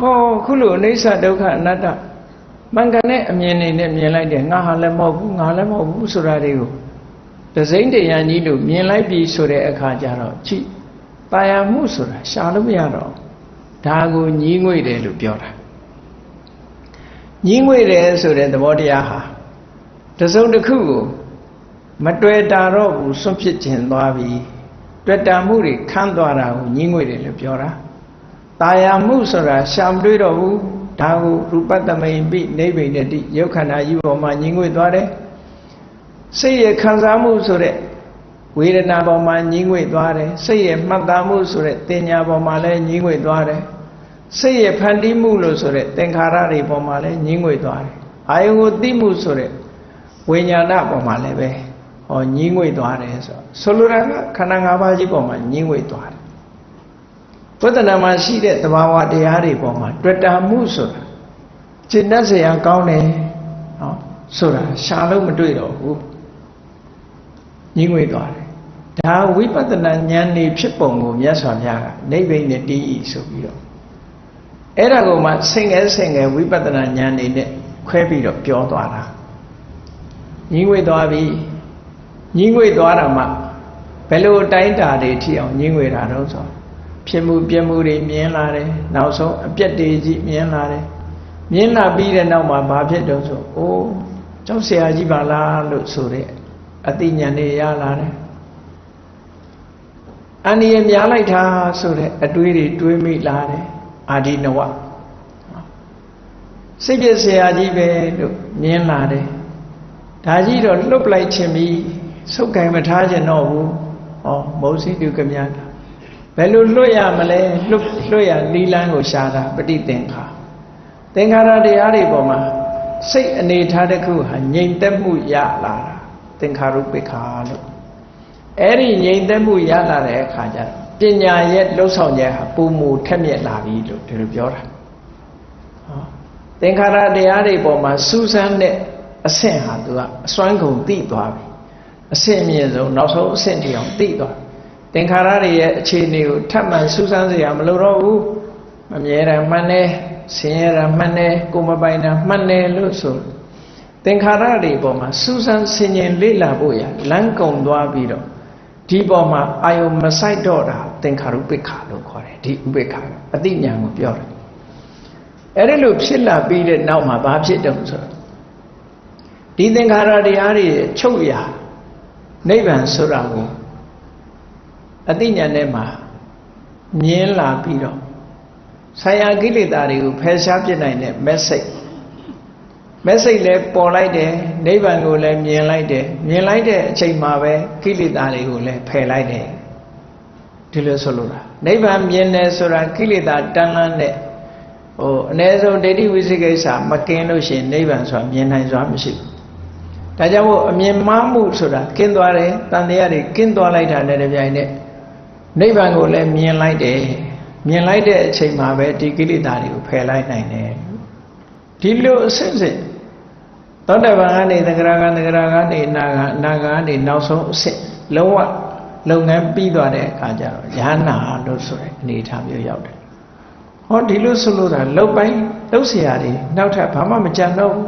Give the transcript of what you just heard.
ဟောခုလိုအိဋ္ဌဒုက္ခအနတ္တမင်္ဂနဲ့အမြင်နေနဲ့မြင်လိုက်တယ်ငါဟာလည်းမဟုတ်ဘူးငါလည်းမဟုတ်ဘူးဆိုတာတွေကိုဒဇိမ့်တရားကြီးလို့မြင်လိုက်ပြီဆိုတဲ့အခါကျတော့ကြည့်တာယာမှုဆိုတာရှာလို့မရတော့ဒါကိုညီးငွေ့တယ်လို့ပြောတာညီးငွေ့တယ်ဆိုတဲ့သဘောတရားဟာတစုံတစ်ခုကိုမတွေ့တာတော့ဘူးစွန့်ဖြစ်ခြင်းသွားပြီတွေ့တာမှုတွေခန်းသွားတာကိုညီးငွေ့တယ်လို့ပြောတာ ตายာမှုဆိုတာရှာမတွေ့တော့ဘူးဒါကိုရူပတ္တမိန်ပိနိဗ္ဗိတတိယုတ်ခန္ဓာကြီးပေါ်မှာညီးငွေ့သွားတယ်စိတ်ရဲ့ခံစားမှုဆိုတဲ့ဝေဒနာပေါ်မှာညီးငွေ့သွားတယ်စိတ်ရဲ့မှတ်သားမှုဆိုတဲ့တင်ညာပေါ်မှာလည်းညီးငွေ့သွားတယ်စိတ်ရဲ့ဖန်တီးမှုလို့ဆိုတဲ့သင်္ခါရတွေပေါ်မှာလည်းညီးငွေ့သွားတယ်အာယုကိုသိမှုဆိုတဲ့ဝိညာဏပေါ်မှာလည်းပဲဟောညီးငွေ့သွားတယ်ဆိုဆိုလိုတာကခန္ဓာ၅ပါးကြီးပေါ်မှာညီးငွေ့သွားတယ် ဝတ္တနာမှာရှိတဲ့သဘာဝတရားတွေပေါ်မှာတွေ့တာမှုဆိုတာစိတ်နဲ့ဆရာကောင်းတယ်ဟောဆိုတာရှာလို့မတွေ့တော့ဘူးညှိငွေသွားတယ်ဒါဝိပဿနာဉာဏ်နေဖြစ်ပုံကိုမြတ်စွာဘုရားကနိဗ္ဗိနတိဆိုပြီးတော့အဲ့ဒါကိုမှဆင်ငယ်ဆင်ငယ်ဝိပဿနာဉာဏ်နေနဲ့ခွဲပြီးတော့ပြောသွားတာညှိငွေသွားပြီညှိငွေသွားတာမှဘယ်လိုတိုင်းတာတွေထီအောင်ညှိငွေတာတော့ဆို ဖြစ်မှုပြမှုတွေမြင်လာတယ်နောက်ဆုံးအပြက်တွေကြီးမြင်လာတယ်မြင်လာပြီးတဲ့နောက်မှာဘာဖြစ်တော့ဆိုအိုးကျောင်းဆရာကြီးပါလားလို့ဆိုတဲ့အသိဉာဏ်တွေရလာတယ်အန္တရာယ်များလိုက်တာဆိုတဲ့အတွေးတွေတွေးမိလာတယ်အာဒီနဝစိတ်ပြဆရာကြီးပဲလို့မြင်လာတယ်ဒါကြီးတော့လွတ်ပလိုက်ခြင်းပြီးစုပ်ကင်မထားခြင်းတော့ဘူးဟောမௌစီတုကမြတာ ဘယ်လိုလွတ်ရမလဲလွတ်လွတ်ရနီလန်းကိုရှာတာပฏิသင်္ခါသင်္ခါရတရားတွေပေါ်မှာစိတ်အနေထားတစ်ခုဟာငြိမ်သက်မှုရလာတာသင်္ခါရုပ္ပခါလို့အဲ့ဒီငြိမ်သက်မှုရလာတဲ့အခါကျတော့ပညာရဲ့လှုပ်ဆောင်ချက်ဟာပုံမူထက်မြက်လာပြီလို့ဒီလိုပြောတာဟောသင်္ခါရတရားတွေပေါ်မှာစူးစမ်းတဲ့အဆင့်ဟာသူကအစွမ်းကုန်သိသွားပြီအဆင့်အမြင့်ဆုံးနောက်ဆုံးအဆင့်တည်းအောင်သိသွား သင်္ခါရတွေရဲ့အခြေအနေကိုထပ်မံစူးစမ်းစရာမလိုတော့ဘူးမမြဲတာမှန်တယ်ဆင်းရဲတာမှန်တယ်ကိုမပိုင်တာမှန်တယ်လို့ဆိုသင်္ခါရတွေပေါ်မှာစူးစမ်းဆင်ခြင်လေ့လာဖို့ရလမ်းကုန်သွားပြီးတော့ဒီပေါ်မှာအာယုံမဆိုင်တော့တာသင်္ခါရုပ္ပခါလို့ခေါ်တယ်ဒီဥပ္ပခါအတိညာကိုပြောတယ်အဲ့ဒီလိုဖြစ်လာပြီးတဲ့နောက်မှာဘာဖြစ်တုံဆိုတော့ဒီသင်္ခါရတရားတွေချုပ်ရာနိဗ္ဗာန်ဆိုတာကို အတိညာနဲ့မှာမြင်လာပြီးတော့ဆာယကိလေသာတွေကိုဖယ်ရှားပြစ်နိုင်တဲ့ message message လည်းပေါ်လိုက်တယ်နိဗ္ဗာန်ကိုလည်းမြင်လိုက်တယ်မြင်လိုက်တဲ့အချိန်မှာပဲကိလေသာတွေကိုလည်းဖယ်လိုက်တယ်ဒီလိုဆိုလို့လားနိဗ္ဗာန်မြင်တယ်ဆိုတာကိလေသာတန်းလန်းတဲ့ဟိုအ ਨੇ ဆုံးဒိဋ္ဌိဝိသိကိစ္စမကင်းလို့ရှိရင်နိဗ္ဗာန်ဆိုတာမြင်နိုင်စွာမရှိဘူးဒါကြောင့်မို့အမြင်မှားမှုဆိုတာကင်းသွားတယ်တန်တရားတွေကင်းသွားလိုက်တာနဲ့တပြိုင်နက် နိဗ္ဗာန်ကိုလည်းမြင်လိုက်တယ်မြင်လိုက်တဲ့အချိန်မှာပဲဒီကိလေသာတွေကိုဖယ်လိုက်နိုင်တယ်ဒီလိုအစစ်စစ်သောတပန်ကနေသဂရကသဂရကနေနာကအနာကနေနောက်ဆုံးအစစ်လုံးဝလုပ်ငန်းပြီးသွားတဲ့အခါကျတော့ယ ahanan လို့ဆိုတဲ့အနေအထားမျိုးရောက်တယ်ဟောဒီလိုဆိုလို့တာလှုပ်ပိုင်းလှုပ်เสียရတွေနောက်ထပ်ဘာမှမကြံတော့ဘူး